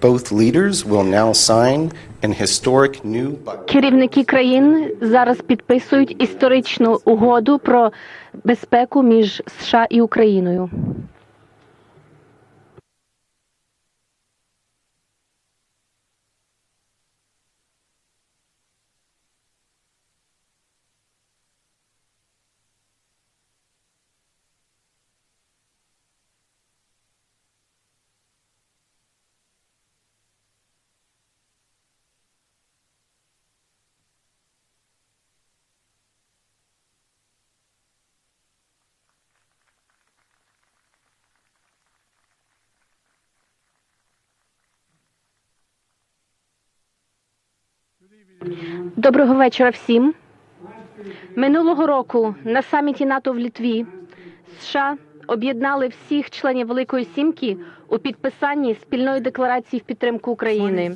Both leaders will now sign an historic new Керівники країн зараз підписують історичну угоду про безпеку між США і Україною. Доброго вечора всім. Минулого року на саміті НАТО в Літві США об'єднали всіх членів Великої Сімки у підписанні спільної декларації в підтримку України.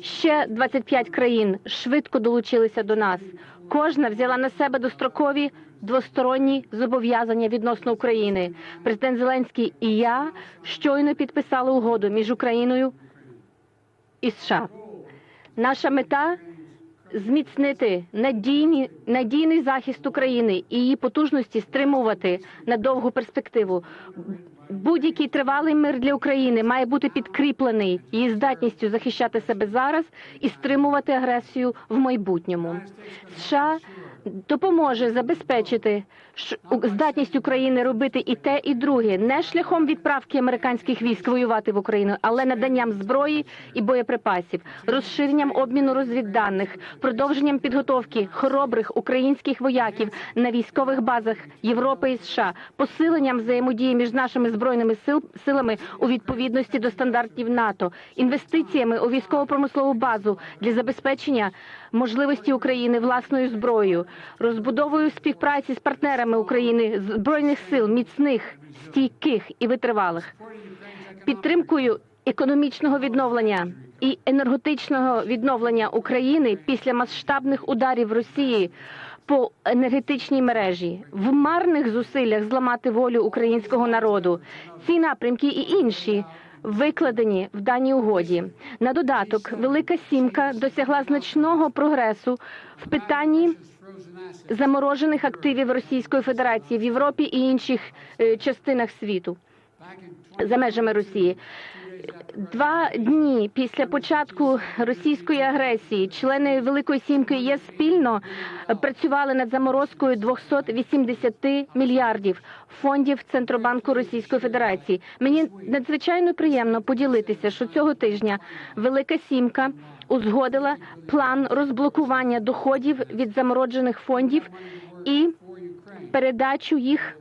Ще 25 країн швидко долучилися до нас. Кожна взяла на себе дострокові двосторонні зобов'язання відносно України. Президент Зеленський і я щойно підписали угоду між Україною і США. Наша мета зміцнити надійні, надійний захист України і її потужності стримувати на довгу перспективу. Будь-який тривалий мир для України має бути підкріплений її здатністю захищати себе зараз і стримувати агресію в майбутньому. США допоможе забезпечити здатність України робити і те, і друге, не шляхом відправки американських військ воювати в Україну, але наданням зброї і боєприпасів, розширенням обміну розвідданих, продовженням підготовки хоробрих українських вояків на військових базах Європи і США, посиленням взаємодії між нашими збройними сил силами у відповідності до стандартів НАТО, інвестиціями у військово-промислову базу для забезпечення можливості України власною зброєю, розбудовою співпраці з партнерами України збройних сил міцних, стійких і витривалих, підтримкою економічного відновлення і енергетичного відновлення України після масштабних ударів Росії по енергетичній мережі, в марних зусиллях зламати волю українського народу. Ці напрямки і інші. Викладені в даній угоді на додаток, Велика Сімка досягла значного прогресу в питанні заморожених активів Російської Федерації в Європі і інших е, частинах світу за межами Росії. Два дні після початку російської агресії члени Великої Сімки ЄС спільно працювали над заморозкою 280 мільярдів фондів Центробанку Російської Федерації. Мені надзвичайно приємно поділитися, що цього тижня Велика Сімка узгодила план розблокування доходів від замороджених фондів і передачу їх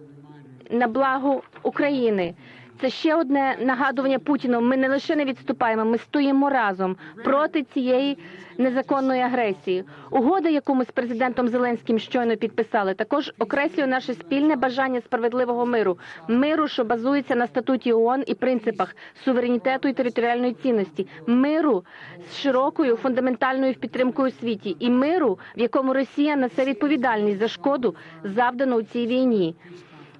на благо України. Це ще одне нагадування Путіну. Ми не лише не відступаємо, ми стоїмо разом проти цієї незаконної агресії. Угода, яку ми з президентом Зеленським щойно підписали, також окреслює наше спільне бажання справедливого миру, миру, що базується на статуті ООН і принципах суверенітету і територіальної цінності, миру з широкою фундаментальною підтримкою світі, і миру, в якому Росія несе відповідальність за шкоду, завдану у цій війні.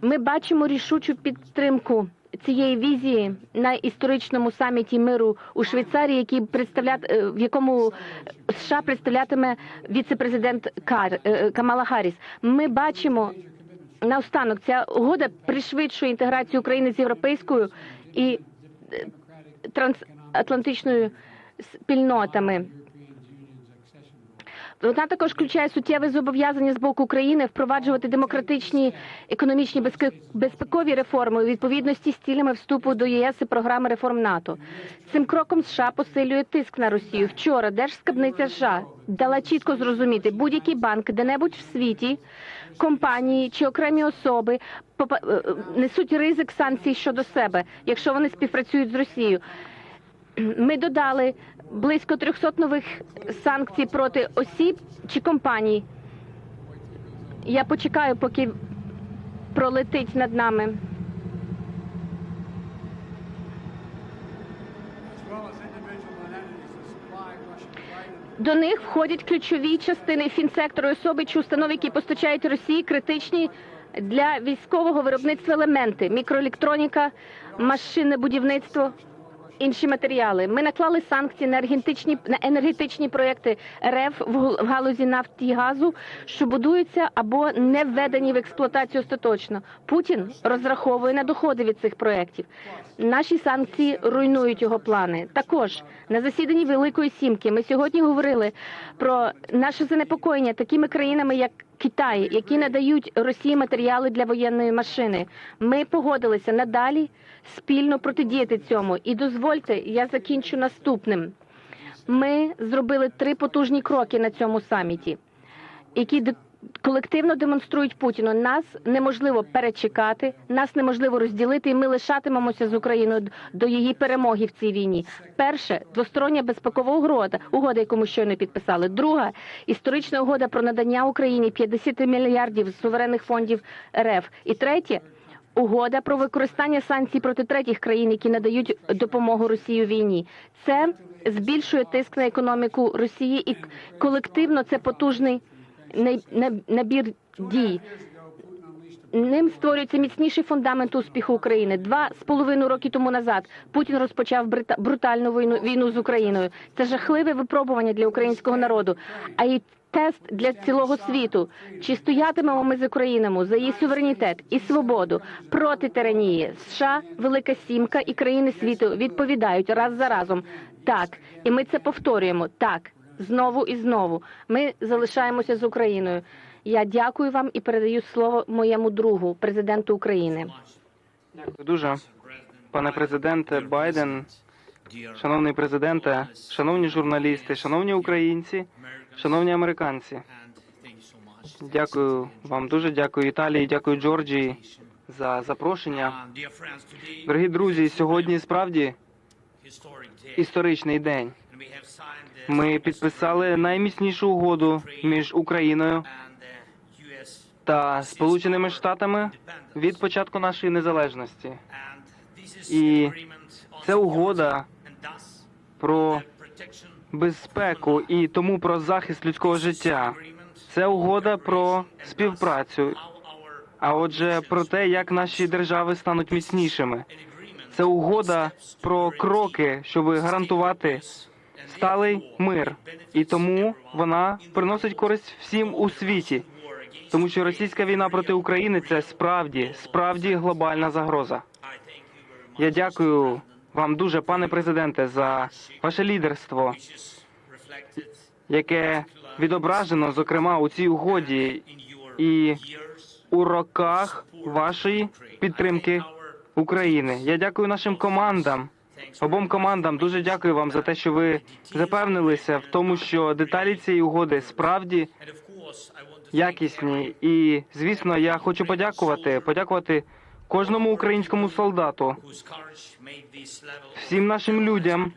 Ми бачимо рішучу підтримку цієї візії на історичному саміті миру у Швейцарії, який представлят, е, в якому США представлятиме віце-президент Кар е, Камала Харріс. Ми бачимо наостанок, ця угода пришвидшує інтеграцію України з європейською і е, трансатлантичною спільнотами. Вона також включає суттєве зобов'язання з боку України впроваджувати демократичні економічні безпекові реформи у відповідності з цілями вступу до ЄС і програми реформ НАТО. Цим кроком США посилює тиск на Росію. Вчора Держскабниця США дала чітко зрозуміти, будь-який банк де-небудь в світі, компанії чи окремі особи е, несуть ризик санкцій щодо себе, якщо вони співпрацюють з Росією. Ми додали близько 300 нових санкцій проти осіб чи компаній. Я почекаю, поки пролетить над нами. До них входять ключові частини фінсектору особи чи установи, які постачають Росії критичні для військового виробництва елементи, мікроелектроніка, машинне будівництво інші матеріали. Ми наклали санкції на енергетичні на енергетичні проекти РФ в галузі нафті і газу, що будуються або не введені в експлуатацію остаточно. Путін розраховує на доходи від цих проєктів. Наші санкції руйнують його плани. Також на засіданні Великої Сімки ми сьогодні говорили про наше занепокоєння такими країнами, як Китай, які надають Росії матеріали для воєнної машини. Ми погодилися надалі спільно протидіяти цьому. І дозвольте, я закінчу наступним. Ми зробили три потужні кроки на цьому саміті, які колективно демонструють Путіну. Нас неможливо перечекати, нас неможливо розділити, і ми лишатимемося з Україною до її перемоги в цій війні. Перше двостороння безпекова угода, угода, яку ми щойно підписали. Друга історична угода про надання Україні 50 мільярдів суверенних фондів РФ. І третє. Угода про використання санкцій проти третіх країн, які надають допомогу Росії у війні. Це збільшує тиск на економіку Росії і колективно це потужний набір дій. Ним створюється міцніший фундамент успіху України. Два з половиною роки тому назад Путін розпочав брутальну війну, війну з Україною. Це жахливе випробування для українського народу, а й тест для цілого світу. Чи стоятимемо ми з Україною за її суверенітет і свободу проти тиранії? США, Велика Сімка і країни світу відповідають раз за разом. Так, і ми це повторюємо. Так, знову і знову. Ми залишаємося з Україною. Я дякую вам і передаю слово моєму другу, президенту України. Дякую дуже, пане президенте Байден, шановний президенте, шановні журналісти, шановні українці, шановні американці. Дякую вам дуже. Дякую Італії, дякую Джорджії за запрошення. Дорогі друзі, сьогодні справді історичний день. Ми підписали найміцнішу угоду між Україною та Сполученими Штатами від початку нашої незалежності. І це угода Про безпеку і тому про захист людського життя. Це угода про співпрацю. А отже, про те, як наші держави стануть міцнішими. Це угода про кроки, щоб гарантувати сталий мир, і тому вона приносить користь всім у світі, тому що російська війна проти України це справді справді глобальна загроза. Я дякую вам дуже, пане президенте, за ваше лідерство, яке відображено, зокрема, у цій угоді і у роках вашої підтримки України. Я дякую нашим командам, обом командам. Дуже дякую вам за те, що ви запевнилися в тому, що деталі цієї угоди справді якісні. І звісно, я хочу подякувати, подякувати кожному українському солдату, всім нашим людям,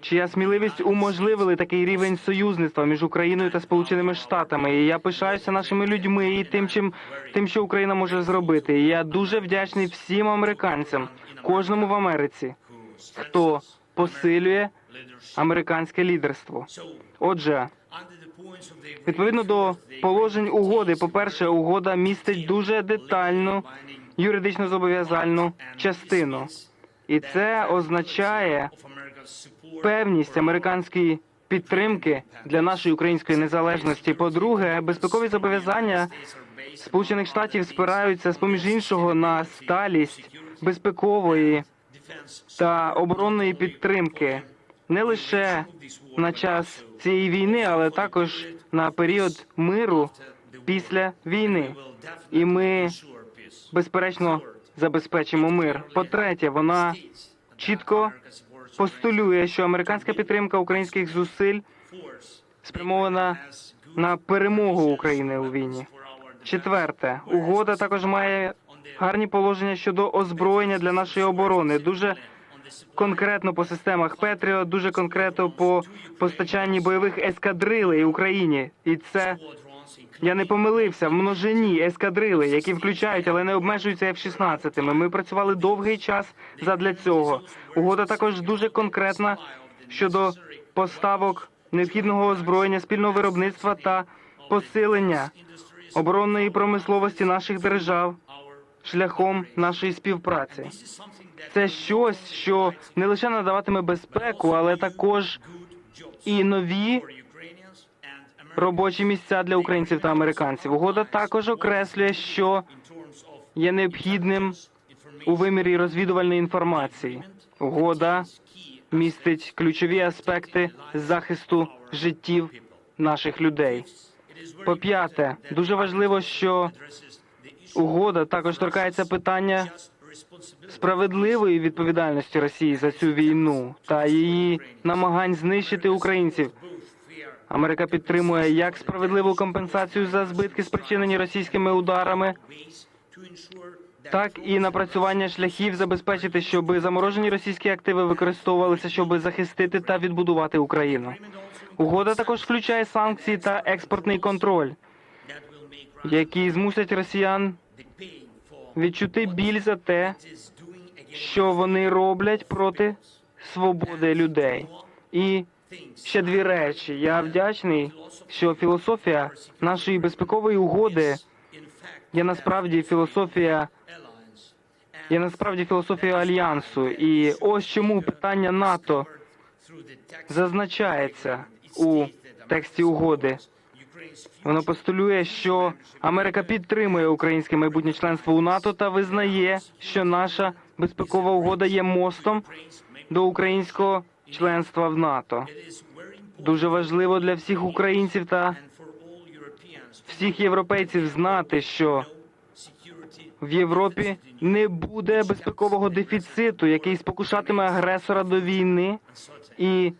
чия сміливість уможливили такий рівень союзництва між Україною та Сполученими Штатами. І я пишаюся нашими людьми і тим, чим тим, що Україна може зробити. І я дуже вдячний всім американцям, кожному в Америці, хто посилює американське лідерство. Отже, відповідно до положень угоди, по-перше, угода містить дуже детальну юридично зобов'язальну частину, і це означає певність американської підтримки для нашої української незалежності. По-друге, безпекові зобов'язання Сполучених Штатів спираються з поміж іншого на сталість безпекової та оборонної підтримки не лише на час цієї війни, але також на період миру після війни. І ми безперечно забезпечимо мир. По-третє, вона чітко постулює, що американська підтримка українських зусиль спрямована на перемогу України у війні. Четверте, угода також має гарні положення щодо озброєння для нашої оборони. Дуже конкретно по системах Петріот, дуже конкретно по постачанні бойових ескадрилей Україні, і це я не помилився в множині ескадрили, які включають, але не обмежуються F-16. Ми працювали довгий час задля цього. Угода також дуже конкретна щодо поставок необхідного озброєння, спільного виробництва та посилення оборонної промисловості наших держав шляхом нашої співпраці. Це щось, що не лише надаватиме безпеку, але також і нові робочі місця для українців та американців. Угода також окреслює, що є необхідним у вимірі розвідувальної інформації. Угода містить ключові аспекти захисту життів наших людей. По п'яте, дуже важливо, що угода також торкається питання справедливої відповідальності Росії за цю війну та її намагань знищити українців. Америка підтримує як справедливу компенсацію за збитки, спричинені російськими ударами, так і напрацювання шляхів забезпечити, щоб заморожені російські активи використовувалися, щоб захистити та відбудувати Україну. Угода також включає санкції та експортний контроль, які змусять росіян відчути біль за те, що вони роблять проти свободи людей. І ще дві речі. Я вдячний, що філософія нашої безпекової угоди є насправді філософія. Є насправді філософія альянсу, і ось чому питання НАТО зазначається у тексті угоди. Воно постулює, що Америка підтримує українське майбутнє членство у НАТО та визнає, що наша безпекова угода є мостом до українського членства в НАТО. Дуже важливо для всіх українців та всіх європейців знати, що в Європі не буде безпекового дефіциту, який спокушатиме агресора до війни і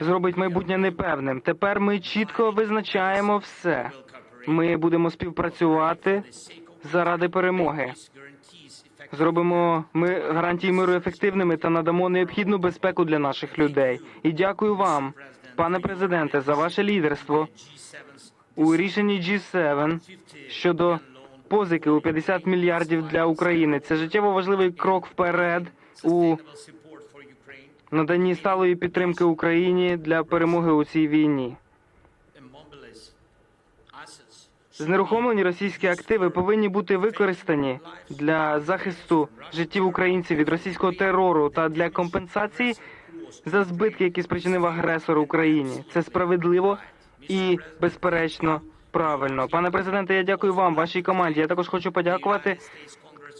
зробить майбутнє непевним. Тепер ми чітко визначаємо все. Ми будемо співпрацювати заради перемоги. Зробимо ми гарантії миру ефективними та надамо необхідну безпеку для наших людей. І дякую вам, пане президенте, за ваше лідерство у рішенні G7 щодо позики у 50 мільярдів для України. Це життєво важливий крок вперед у наданні сталої підтримки Україні для перемоги у цій війні. Знерухомлені російські активи повинні бути використані для захисту життів українців від російського терору та для компенсації за збитки, які спричинив агресор Україні. Це справедливо і безперечно правильно. Пане президенте, я дякую вам, вашій команді. Я також хочу подякувати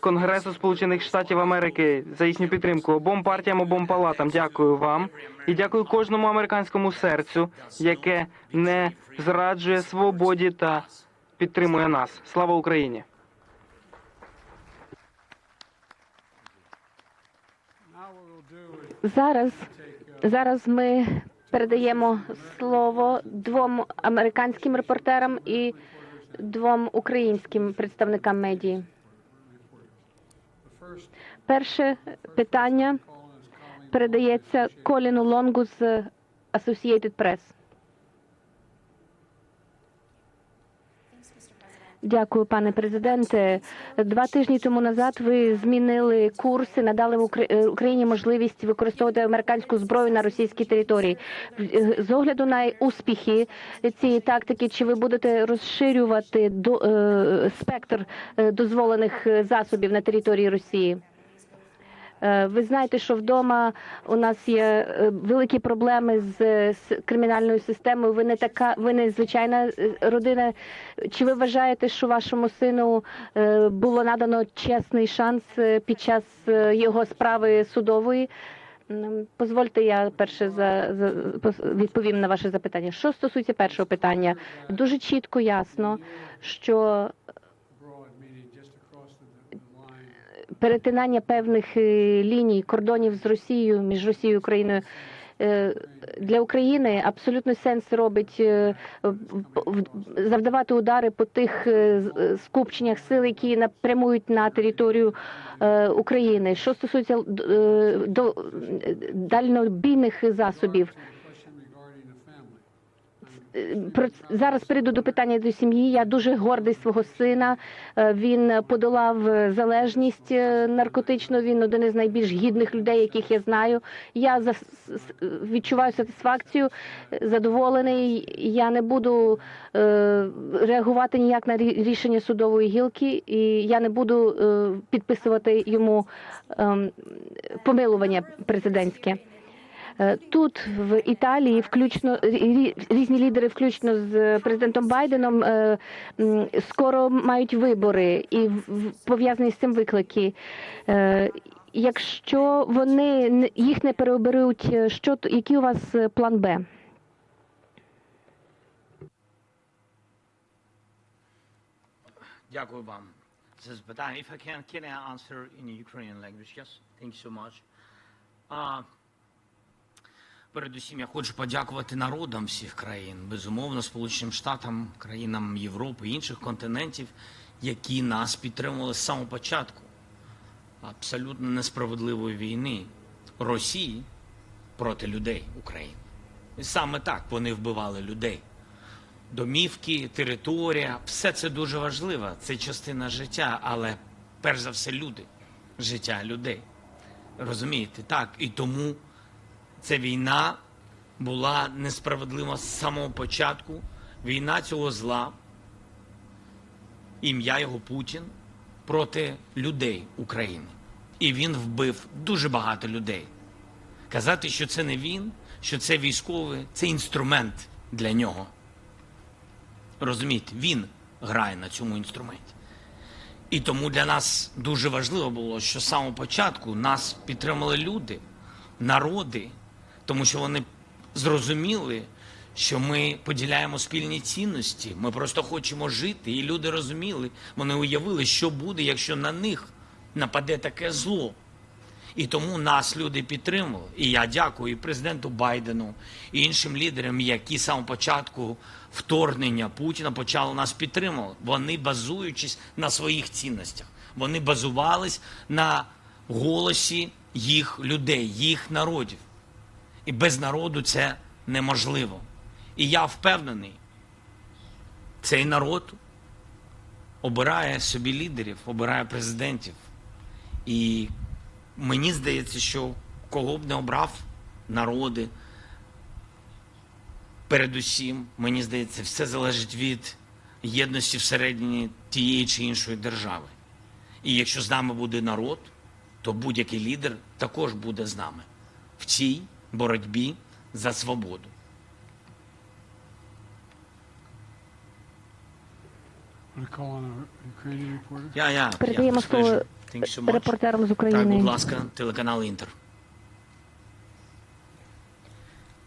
Конгресу Сполучених Штатів Америки за їхню підтримку обом партіям, обом палатам. Дякую вам і дякую кожному американському серцю, яке не зраджує свободі та підтримує нас. Слава Україні! Зараз зараз ми передаємо слово двом американським репортерам і двом українським представникам медії. Перше питання передається Коліну Лонгу з Associated Press. Дякую, пане президенте. Два тижні тому назад ви змінили курси, надали е, Україні можливість використовувати американську зброю на російській території. З огляду на успіхи цієї тактики, чи ви будете розширювати до е, спектр е, дозволених засобів на території Росії? Е, Ви знаєте, що вдома у нас є е, великі проблеми з, з кримінальною системою. Ви не така, ви не звичайна е, родина. Чи ви вважаєте, що вашому сину е, було надано чесний шанс е, під час е, його справи судової? Позвольте, я перше за, за відповім на ваше запитання. Що стосується першого питання, дуже чітко ясно, що перетинання певних е, ліній кордонів з Росією між Росією і Україною е, для України абсолютно сенс робить е, завдавати удари по тих скупченнях сил, які напрямують на територію України. Що стосується до дальнобійних засобів, Question regarding the family. е, про ц- зараз перейду до питання до сім'ї. Я дуже гордий свого сина. Е, Він подолав е, залежність е, наркотичну. Він один із найбільш гідних людей, яких я знаю. Я відчуваю сатисфакцію, задоволений. Я не буду реагувати ніяк на рішення судової гілки, і я не буду підписувати йому ем, помилування президентське. Е, Тут в Італії, включно різні лідери, включно з президентом Байденом, е, скоро мають вибори і пов'язані з цим виклики. Е, Якщо вони їх не переоберуть, е, що який у вас е, план Б? Дякую вам за запитання. If I can, can I answer in Ukrainian language? Yes? Thank you so much. А, передусім, я хочу подякувати народам всіх країн, безумовно, Сполученим Штатам, країнам Європи, інших континентів, які нас підтримували з самого початку абсолютно несправедливої війни Росії проти людей України. І саме так вони вбивали людей домівки, територія, все це дуже важливо. Це частина життя, але перш за все люди, життя людей. Розумієте, так. І тому ця війна була несправедлива з самого початку. Війна цього зла, ім'я його Путін проти людей України. І він вбив дуже багато людей. Казати, що це не він, що це військовий, це інструмент для нього. Розумієте, він грає на цьому інструменті. І тому для нас дуже важливо було, що з самого початку нас підтримали люди, народи, тому що вони зрозуміли, що ми поділяємо спільні цінності. Ми просто хочемо жити. І люди розуміли, вони уявили, що буде, якщо на них нападе таке зло. І тому нас люди підтримували. І я дякую і президенту Байдену, і іншим лідерам, які самого початку вторгнення Путіна почали нас підтримувати. Вони базуючись на своїх цінностях. Вони базувались на голосі їх людей, їх народів. І без народу це неможливо. І я впевнений, цей народ обирає собі лідерів, обирає президентів. І мені здається, що кого б не обрав народи, передусім, мені здається, все залежить від єдності всередині тієї чи іншої держави. І якщо з нами буде народ, то будь-який лідер також буде з нами в цій боротьбі за свободу. Я, я, Передаємо я, слово so репортерам з Так, України. будь ласка, телеканал Інтер.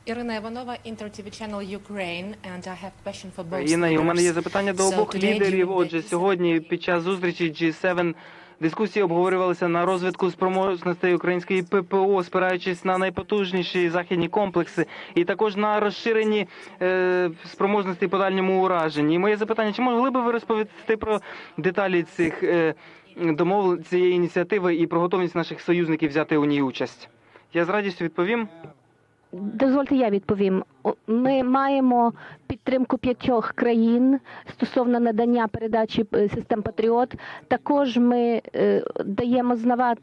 Ірина Іванова, Inter TV Channel Ukraine, and I have question for both Інна, у мене є запитання до обох лідерів. Отже, сьогодні під час зустрічі G7 дискусії обговорювалися на розвитку спроможностей української ППО, спираючись на найпотужніші західні комплекси, і також на розширені е, спроможності по дальньому ураженні. І моє запитання: чи могли би ви розповісти про деталі цих е, домов цієї ініціативи і про готовність наших союзників взяти у ній участь? Я з радістю відповім. Дозвольте, я відповім. Ми маємо підтримку п'ятьох країн стосовно надання передачі е, систем Патріот. Також ми е, даємо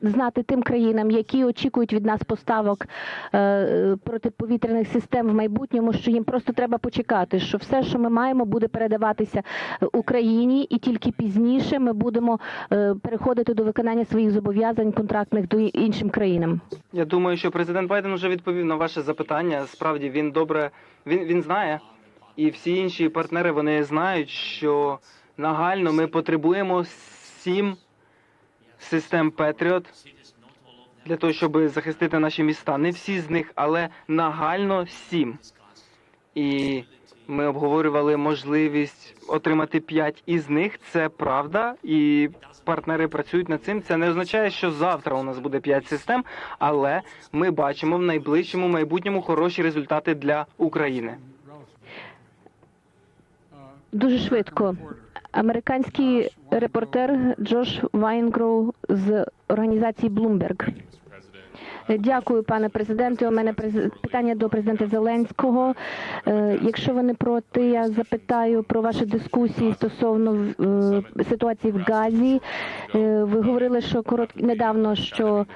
знати тим країнам, які очікують від нас поставок е, протиповітряних систем в майбутньому, що їм просто треба почекати, що все, що ми маємо, буде передаватися Україні, і тільки пізніше ми будемо переходити до виконання своїх зобов'язань контрактних до іншим країнам. Я думаю, що президент Байден вже відповів на ваше запитання. Справді він добре він, він знає, і всі інші партнери вони знають, що нагально ми потребуємо сім систем Петріот для того, щоб захистити наші міста. Не всі з них, але нагально сім. І ми обговорювали можливість отримати п'ять із них. Це правда, і партнери працюють над цим. Це не означає, що завтра у нас буде п'ять систем, але ми бачимо в найближчому майбутньому хороші результати для України. Дуже швидко. Американський репортер Джош Вайнгроу з організації Bloomberg. Дякую, пане президенте. У мене питання до президента Зеленського. Е, Якщо ви не проти, я запитаю про ваші дискусії стосовно е, ситуації в Газі. Е, Ви говорили, що корот... недавно, що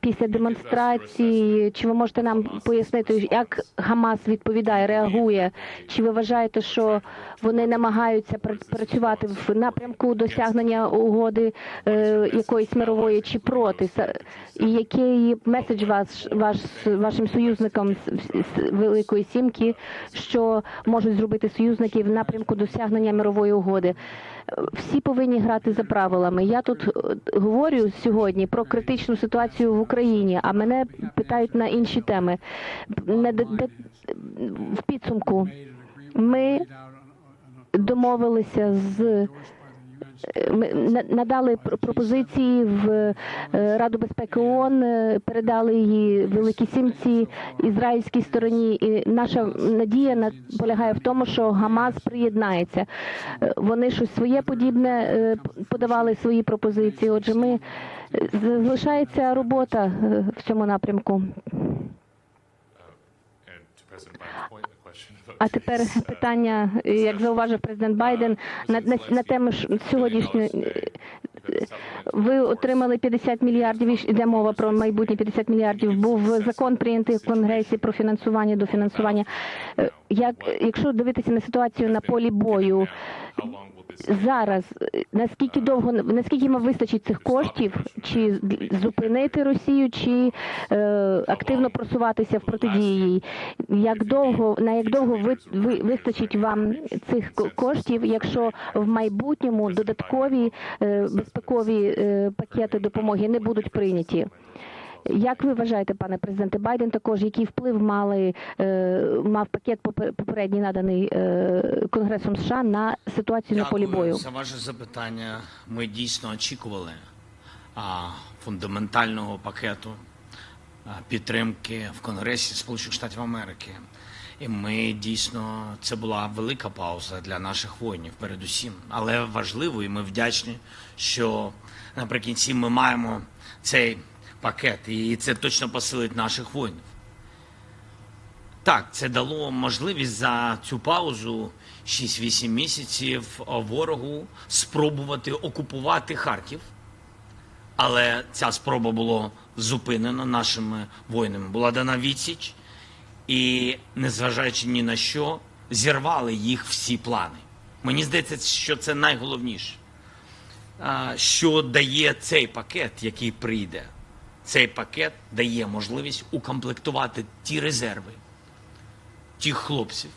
після демонстрації, чи ви можете нам пояснити, як Гамас відповідає, реагує? Чи ви вважаєте, що вони намагаються працювати в напрямку досягнення угоди е, якоїсь мирової чи проти? І який меседж ваш, ваш вашим союзникам з, з Великої Сімки, що можуть зробити союзники в напрямку досягнення мирової угоди? Всі повинні грати за правилами. Я тут е, говорю сьогодні про критичну ситуацію в Україні, а мене питають на інші теми. В підсумку ми домовилися з ми на- надали пропозиції в е, Раду безпеки ООН, е, передали її Великій Сімці ізраїльській стороні. І наша надія на- полягає в тому, що Гамас приєднається. Е, Вони щось своє подібне подавали свої пропозиції. Отже, ми залишається робота в цьому напрямку. А тепер питання, як зауважив президент Байден, на, на, на тему ж сьогоднішньої. е, Ви отримали 50 мільярдів. Іде мова про майбутні 50 мільярдів. Був закон прийнятий в Конгресі про фінансування до фінансування. Е, Як якщо дивитися на ситуацію на полі бою зараз, наскільки довго наскільки їм вистачить цих коштів, чи зупинити Росію, чи е, активно просуватися в протидії їй? Як довго на як довго ви, ви вистачить вам цих коштів, якщо в майбутньому додаткові е, безпекові е, пакети допомоги не будуть прийняті? Як ви вважаєте, пане президенте Байден, також який вплив мали е, мав пакет попе- попередній наданий е, Конгресом США на ситуацію на полі бою? за ваше запитання. Ми дійсно очікували а, фундаментального пакету підтримки в Конгресі Сполучених Штатів Америки. І ми дійсно це була велика пауза для наших воїнів, передусім. Але важливо, і ми вдячні, що наприкінці ми маємо цей пакет, і це точно посилить наших воїнів. Так, це дало можливість за цю паузу 6-8 місяців ворогу спробувати окупувати Харків. Але ця спроба була зупинена нашими воїнами. Була дана відсіч, і, незважаючи ні на що, зірвали їх всі плани. Мені здається, що це найголовніше. Що дає цей пакет, який прийде? Цей пакет дає можливість укомплектувати ті резерви, тих хлопців,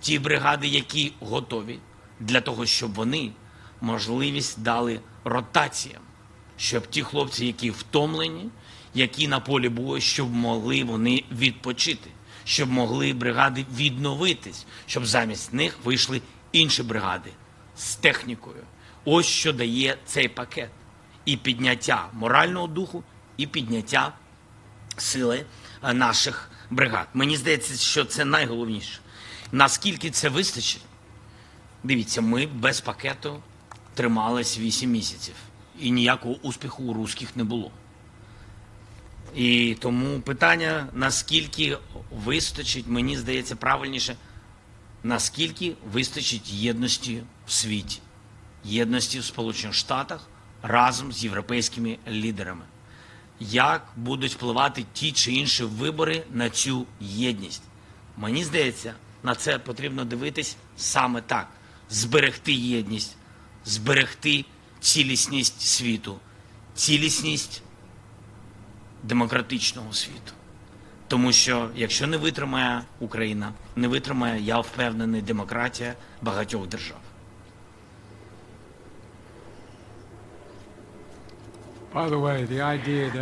ті бригади, які готові для того, щоб вони можливість дали ротаціям, щоб ті хлопці, які втомлені, які на полі бою, щоб могли вони відпочити, щоб могли бригади відновитись, щоб замість них вийшли інші бригади з технікою. Ось що дає цей пакет. І підняття морального духу, і підняття сили е, наших бригад. Мені здається, що це найголовніше. Наскільки це вистачить? Дивіться, ми без пакету тримались 8 місяців, і ніякого успіху у русських не було. І тому питання, наскільки вистачить, мені здається, правильніше, наскільки вистачить єдності в світі, єдності в Сполучених Штатах разом з європейськими лідерами як будуть впливати ті чи інші вибори на цю єдність. Мені здається, на це потрібно дивитись саме так: зберегти єдність, зберегти цілісність світу, цілісність демократичного світу. Тому що якщо не витримає Україна, не витримає, я впевнений, демократія багатьох держав.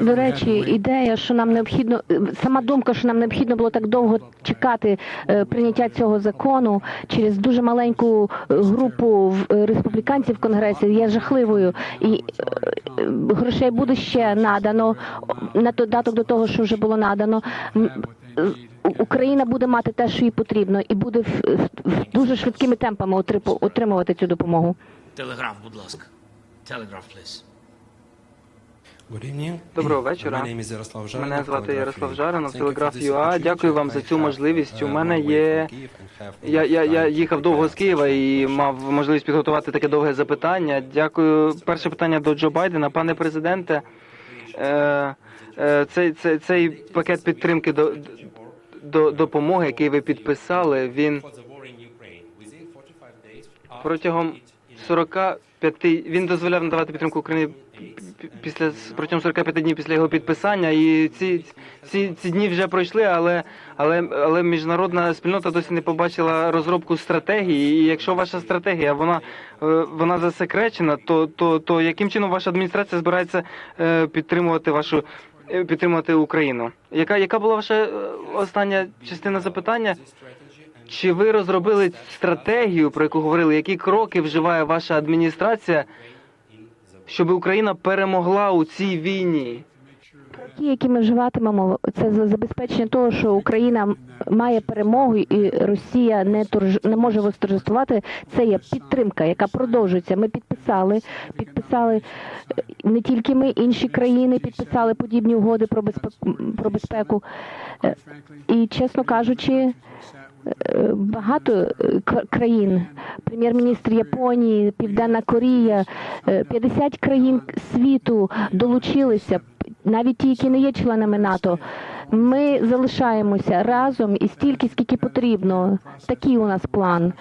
До речі, ідея, що нам необхідно е, сама думка, що нам необхідно було так довго чекати е, прийняття цього закону через дуже маленьку е, групу в- республіканців в конгресі, є жахливою. І грошей буде ще надано на додаток до того, що вже було надано. Україна буде мати те, що їй потрібно, і буде дуже швидкими темпами отримувати цю допомогу. Телеграф, будь ласка. Телеграф, please. Доброго вечора. Мене звати Ярослав Жаринов, Телеграф ЮА. Дякую вам за цю можливість. У мене є я, я, я їхав довго з Києва і мав можливість підготувати таке довге запитання. Дякую. Перше питання до Джо Байдена. Пане президенте, е, е, цей, цей, цей пакет підтримки до, до допомоги, який ви підписали, він протягом 45 він дозволяв надавати підтримку Україні після протягом 45 днів після його підписання. І ці, ці, ці дні вже пройшли, але, але, але міжнародна спільнота досі не побачила розробку стратегії. І якщо ваша стратегія вона, е, вона засекречена, то, то, то яким чином ваша адміністрація збирається е, підтримувати вашу е, підтримувати Україну? Яка, яка була ваша е, остання частина запитання? Чи ви розробили стратегію, про яку говорили, які кроки вживає ваша адміністрація, щоб Україна перемогла у цій війні? Ті, які ми вживатимемо, це за забезпечення того, що Україна має перемогу і Росія не торж... не може восторжествувати. Це є підтримка, яка продовжується. Ми підписали, підписали е, не тільки ми, інші країни підписали подібні угоди про безпеку про безпеку. Е, І чесно кажучи, багато е, країн, прем'єр-міністр Японії, Південна Корея, е, 50 країн світу долучилися, навіть ті, які не є членами НАТО. Ми залишаємося разом і стільки, скільки потрібно. Такий у нас план.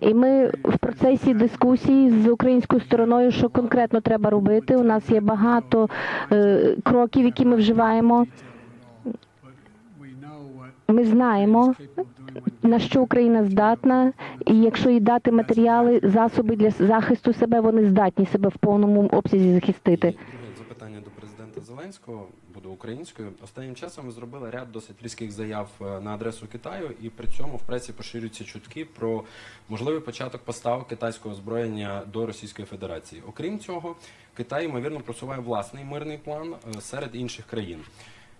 І ми в процесі дискусії з українською стороною, що конкретно треба робити. У нас є багато е, кроків, які ми вживаємо. Ми знаємо, на що Україна здатна, і якщо їй дати матеріали, засоби для захисту себе, вони здатні себе в повному обсязі захистити. Запитання до президента Зеленського буде українською. Останнім часом ви зробили ряд досить різких заяв е, на адресу Китаю, і при цьому в пресі поширюються чутки про можливий початок поставок китайського озброєння до Російської Федерації. Окрім цього, Китай ймовірно просуває власний мирний план е, серед інших країн.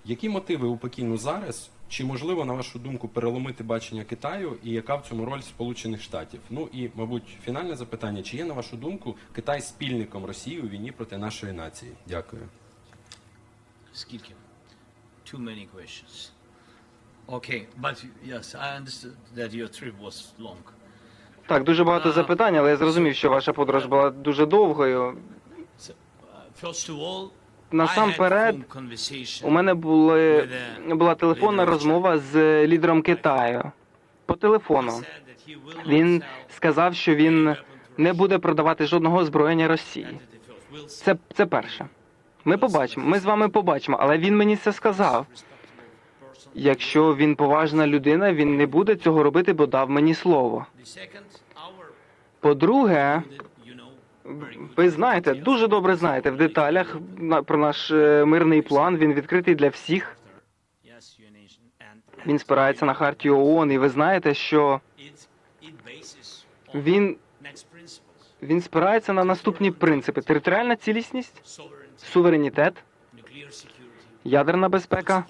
Які мотиви у Пекіну зараз? Чи можливо, на вашу думку, переломити бачення Китаю, і яка в цьому роль Сполучених Штатів? Ну і, мабуть, фінальне запитання: чи є на вашу думку Китай спільником Росії у війні проти нашої нації? Дякую. Скільки? Too many questions. Okay, but yes, I understood that your trip was long. Так, дуже багато запитань, але я зрозумів, що ваша подорож була дуже довгою. Uh, first of all, Насамперед, у мене були була телефонна розмова з лідером Китаю по телефону. Він сказав, що він не буде продавати жодного озброєння Росії. Це, це перше. Ми побачимо. Ми з вами побачимо, але він мені це сказав. Якщо він поважна людина, він не буде цього робити, бо дав мені слово. По-друге, ви знаєте, дуже добре знаєте в деталях про наш е, мирний план. Він відкритий для всіх. Він спирається на хартію ООН, і ви знаєте, що він, він спирається на наступні принципи: територіальна цілісність, суверенітет, ядерна безпека,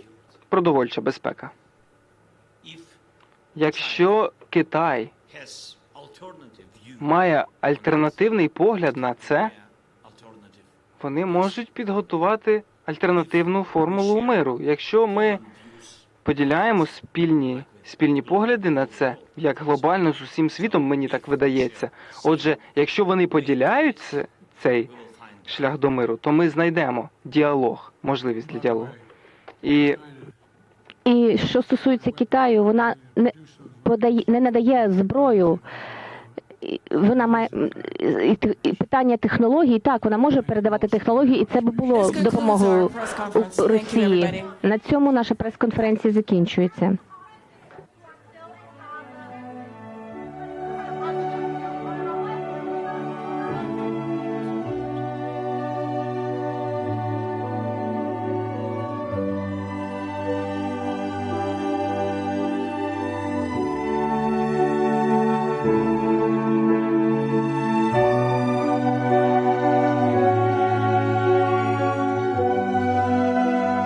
продовольча безпека. Якщо Китай має альтернативний погляд на це, вони можуть підготувати альтернативну формулу миру. Якщо ми поділяємо спільні, спільні погляди на це, як глобально з усім світом, мені так видається. Отже, якщо вони поділяють цей шлях до миру, то ми знайдемо діалог, можливість для діалогу. І, і що стосується Китаю, вона не подає, не надає зброю. Вона має м, і, і питання технологій. Так, вона може передавати технології, і це би було допомогою Росії. На цьому наша прес-конференція закінчується.